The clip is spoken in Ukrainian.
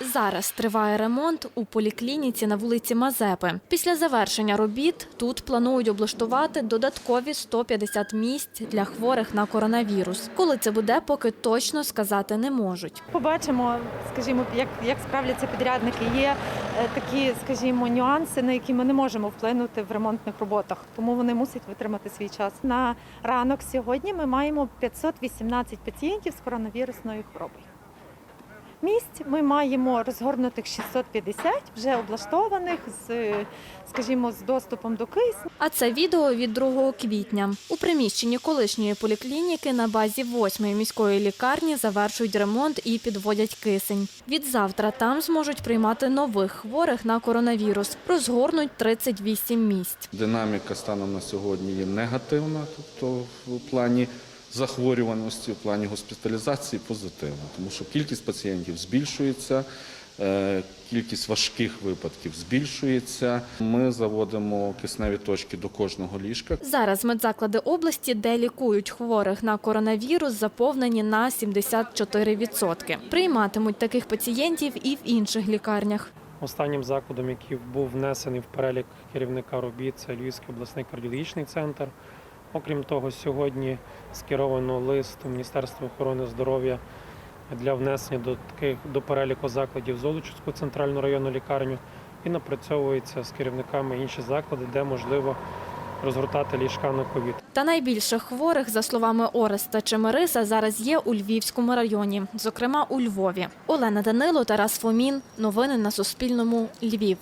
Зараз триває ремонт у поліклініці на вулиці Мазепи. Після завершення робіт тут планують облаштувати додаткові 150 місць для хворих на коронавірус. Коли це буде, поки точно сказати не можуть. Побачимо, скажімо, як, як справляться підрядники. Є е, такі, скажімо, нюанси, на які ми не можемо вплинути в ремонтних роботах, тому вони мусять витримати свій час. На ранок сьогодні ми маємо 518 пацієнтів з коронавірусною хворобою. Місць ми маємо розгорнутих 650, вже облаштованих з, скажімо, з доступом до кисню. А це відео від 2 квітня. У приміщенні колишньої поліклініки на базі 8-ї міської лікарні завершують ремонт і підводять кисень. Від завтра там зможуть приймати нових хворих на коронавірус. Розгорнуть 38 місць. Динаміка станом на сьогодні є негативна, тобто в плані захворюваності, в плані госпіталізації позитивна, тому що кількість пацієнтів збільшується. е, Кількість важких випадків збільшується. Ми заводимо кисневі точки до кожного ліжка. Зараз медзаклади області, де лікують хворих на коронавірус, заповнені на 74%. Прийматимуть таких пацієнтів і в інших лікарнях. Останнім закладом, який був внесений в перелік керівника робіт, це Львівський обласний кардіологічний центр. Окрім того, сьогодні скеровано лист у Міністерство охорони здоров'я для внесення до таких до переліку закладів Золочівську центральну районну лікарню і напрацьовується з керівниками інші заклади, де можливо розгортати ліжка на ковід. Та найбільше хворих, за словами Ореста Чемериса, зараз є у Львівському районі, зокрема у Львові. Олена Данило, Тарас Фомін. Новини на Суспільному. Львів.